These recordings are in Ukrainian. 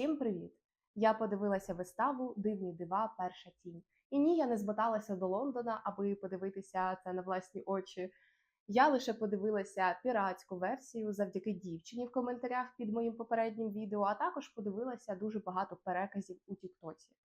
Всім привіт! Я подивилася виставу Дивні дива. Перша тінь. І ні, я не змоталася до Лондона, аби подивитися це на власні очі. Я лише подивилася піратську версію завдяки дівчині в коментарях під моїм попереднім відео, а також подивилася дуже багато переказів у Тіктоці.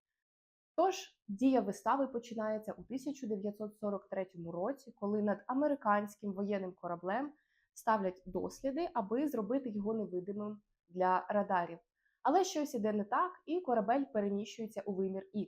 Тож, дія вистави починається у 1943 році, коли над американським воєнним кораблем ставлять досліди, аби зробити його невидимим для радарів. Але щось іде не так, і корабель переміщується у вимір X.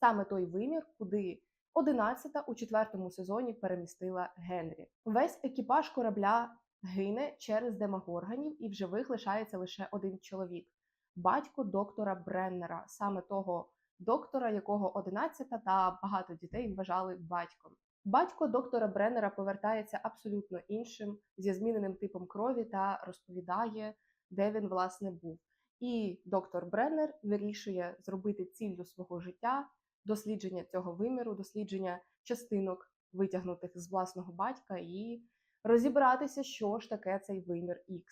Саме той вимір, куди 11-та у четвертому сезоні перемістила Генрі. Весь екіпаж корабля гине через демагорганів, і в живих лишається лише один чоловік батько доктора Бреннера, саме того доктора, якого 11-та та багато дітей вважали батьком. Батько доктора Бреннера повертається абсолютно іншим, зі зміненим типом крові та розповідає, де він власне був. І доктор Бреннер вирішує зробити ціллю свого життя дослідження цього виміру, дослідження частинок, витягнутих з власного батька, і розібратися, що ж таке цей вимір X.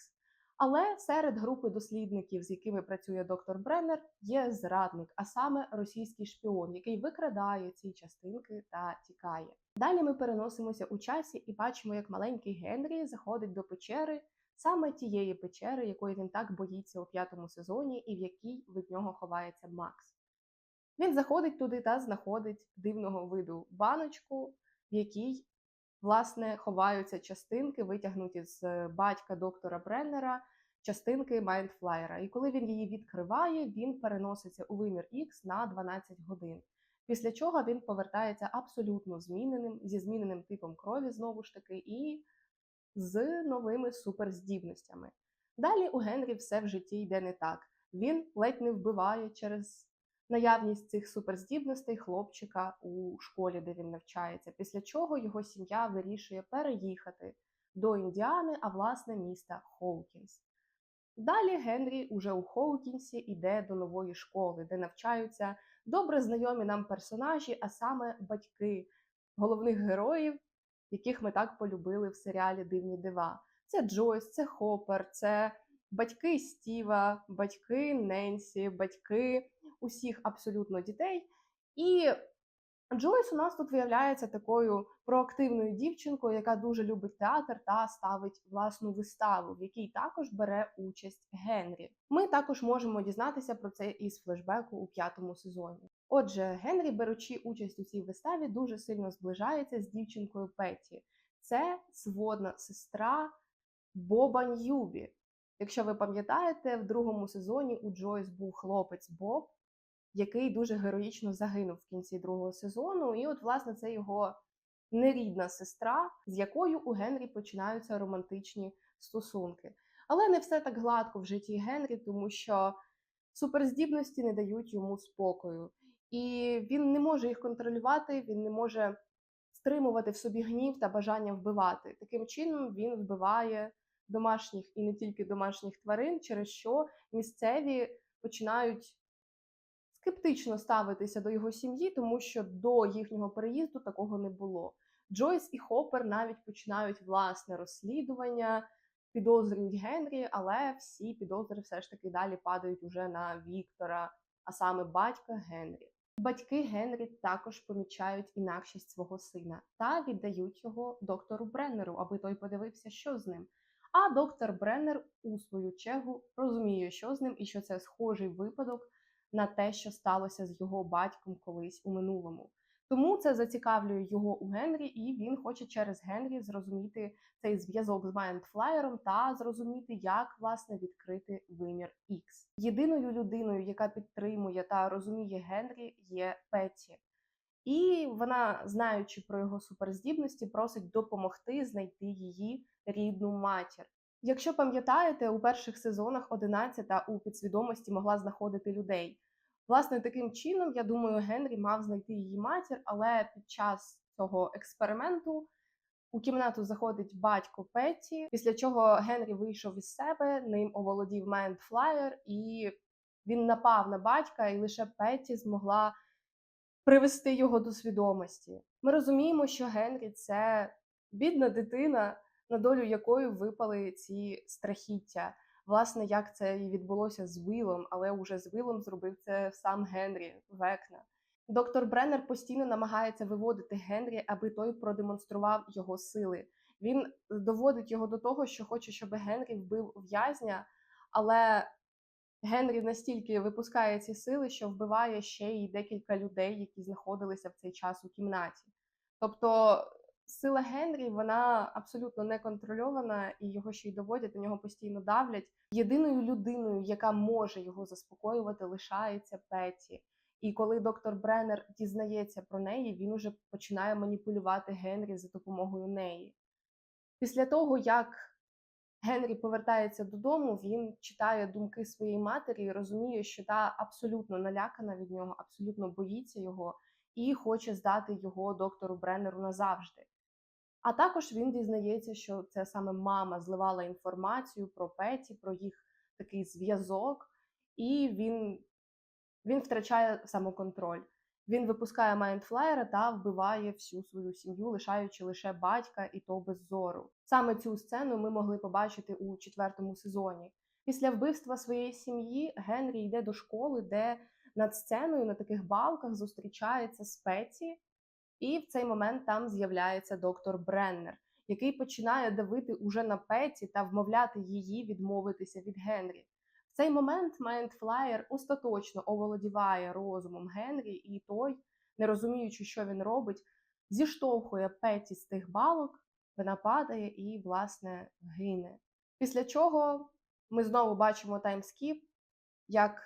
Але серед групи дослідників, з якими працює доктор Бреннер, є зрадник, а саме російський шпіон, який викрадає ці частинки та тікає. Далі ми переносимося у часі і бачимо, як маленький Генрі заходить до печери, саме тієї печери, якої він так боїться у п'ятому сезоні, і в якій від нього ховається Макс. Він заходить туди та знаходить дивного виду баночку, в якій власне ховаються частинки, витягнуті з батька доктора Бреннера, частинки Майндфлаєра. І коли він її відкриває, він переноситься у вимір X на 12 годин. Після чого він повертається абсолютно зміненим, зі зміненим типом крові, знову ж таки, і з новими суперздібностями. Далі у Генрі все в житті йде не так. Він ледь не вбиває через наявність цих суперздібностей хлопчика у школі, де він навчається, після чого його сім'я вирішує переїхати до Індіани, а власне міста Хоукінс. Далі Генрі уже у Хоукінсі йде до нової школи, де навчаються добре знайомі нам персонажі, а саме батьки головних героїв, яких ми так полюбили в серіалі Дивні дива. Це Джойс, це Хоппер, це батьки Стіва, батьки Ненсі, батьки усіх абсолютно дітей. І Джойс у нас тут виявляється такою проактивною дівчинкою, яка дуже любить театр та ставить власну виставу, в якій також бере участь Генрі. Ми також можемо дізнатися про це із флешбеку у п'ятому сезоні. Отже, Генрі, беручи участь у цій виставі, дуже сильно зближається з дівчинкою Петі. Це сводна сестра Боба Ньюбі. Якщо ви пам'ятаєте, в другому сезоні у Джойс був хлопець Боб, який дуже героїчно загинув в кінці другого сезону. І, от, власне, це його нерідна сестра, з якою у Генрі починаються романтичні стосунки. Але не все так гладко в житті Генрі, тому що суперздібності не дають йому спокою. І він не може їх контролювати, він не може стримувати в собі гнів та бажання вбивати. Таким чином він вбиває домашніх і не тільки домашніх тварин, через що місцеві починають скептично ставитися до його сім'ї, тому що до їхнього переїзду такого не було. Джойс і Хоппер навіть починають власне розслідування, підозрюють Генрі, але всі підозри все ж таки далі падають уже на Віктора, а саме батька Генрі. Батьки Генрі також помічають інакшість свого сина та віддають його доктору Бреннеру, аби той подивився, що з ним. А доктор Бреннер, у свою чергу, розуміє, що з ним, і що це схожий випадок на те, що сталося з його батьком колись у минулому. Тому це зацікавлює його у Генрі, і він хоче через Генрі зрозуміти цей зв'язок з Майндфлаєром та зрозуміти, як власне відкрити вимір X. Єдиною людиною, яка підтримує та розуміє Генрі, є Петті. І вона, знаючи про його суперздібності, просить допомогти знайти її рідну матір. Якщо пам'ятаєте, у перших сезонах 11 у підсвідомості могла знаходити людей. Власне, таким чином, я думаю, Генрі мав знайти її матір, але під час цього експерименту у кімнату заходить батько Петті, після чого Генрі вийшов із себе, ним оволодів Майндфлаєр, і він напав на батька, і лише Петті змогла привести його до свідомості. Ми розуміємо, що Генрі це бідна дитина, на долю якої випали ці страхіття. Власне, як це і відбулося з Вилом, але уже з Вилом зробив це сам Генрі Векна. Доктор Бреннер постійно намагається виводити Генрі, аби той продемонстрував його сили. Він доводить його до того, що хоче, щоб Генрі вбив в'язня, але Генрі настільки випускає ці сили, що вбиває ще й декілька людей, які знаходилися в цей час у кімнаті. Тобто сила Генрі вона абсолютно не контрольована, і його ще й доводять, на нього постійно давлять. Єдиною людиною, яка може його заспокоювати, лишається Петі. І коли доктор Бреннер дізнається про неї, він уже починає маніпулювати Генрі за допомогою неї. Після того, як Генрі повертається додому, він читає думки своєї матері і розуміє, що та абсолютно налякана від нього, абсолютно боїться його і хоче здати його доктору Бреннеру назавжди. А також він дізнається, що це саме мама зливала інформацію про Петі, про їх такий зв'язок, і він, він втрачає самоконтроль. Він випускає майндфлаєра та вбиває всю свою сім'ю, лишаючи лише батька і то без зору. Саме цю сцену ми могли побачити у четвертому сезоні. Після вбивства своєї сім'ї Генрі йде до школи, де над сценою на таких балках зустрічається з Петі, і в цей момент там з'являється доктор Бреннер, який починає давити уже на Петі та вмовляти її відмовитися від Генрі. В цей момент Майндфлаєр остаточно оволодіває розумом Генрі, і той, не розуміючи, що він робить, зіштовхує Петі з тих балок, вона падає і, власне, гине. Після чого ми знову бачимо таймскіп, як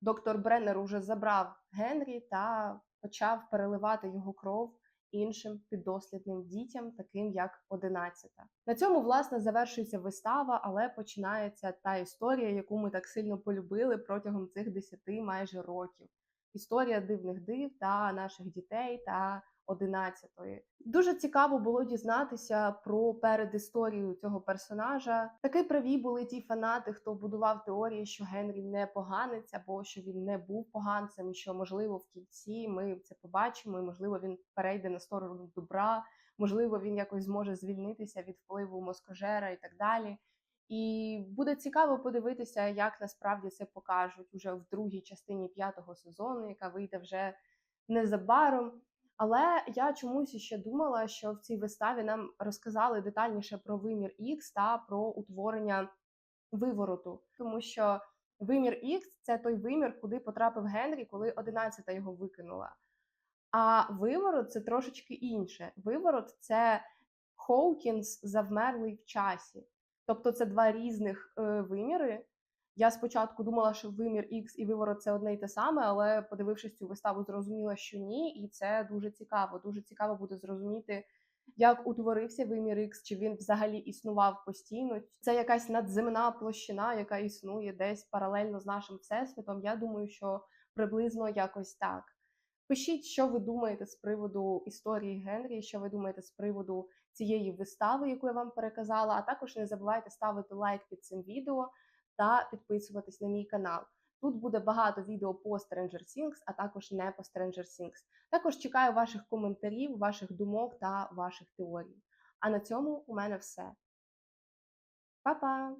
доктор Бреннер уже забрав Генрі та почав переливати його кров іншим піддослідним дітям, таким як одинадцята. На цьому власне завершується вистава, але починається та історія, яку ми так сильно полюбили протягом цих десяти майже років. Історія дивних див та наших дітей та одинадцятої. Дуже цікаво було дізнатися про передісторію цього персонажа. Таки праві були ті фанати, хто будував теорії, що Генрі не поганець, або що він не був поганцем, що можливо в кінці ми це побачимо, і можливо він перейде на сторону добра, можливо, він якось зможе звільнитися від впливу москожера і так далі. І буде цікаво подивитися, як насправді це покажуть уже в другій частині п'ятого сезону, яка вийде вже незабаром. Але я чомусь ще думала, що в цій виставі нам розказали детальніше про вимір X та про утворення вивороту, тому що вимір X – це той вимір, куди потрапив Генрі, коли одинадцята його викинула. А виворот це трошечки інше. Виворот це Хоукінс завмерлий в часі. Тобто це два різних е, виміри. Я спочатку думала, що вимір X і виворот це одне й те саме, але подивившись цю виставу, зрозуміла, що ні, і це дуже цікаво. Дуже цікаво буде зрозуміти, як утворився вимір X, чи він взагалі існував постійно. Це якась надземна площина, яка існує десь паралельно з нашим всесвітом. Я думаю, що приблизно якось так. Пишіть, що ви думаєте з приводу історії Генрі, що ви думаєте з приводу цієї вистави, яку я вам переказала. А також не забувайте ставити лайк під цим відео та підписуватись на мій канал. Тут буде багато відео по Stranger Things, а також не по Stranger Things. Також чекаю ваших коментарів, ваших думок та ваших теорій. А на цьому у мене все. Па-па!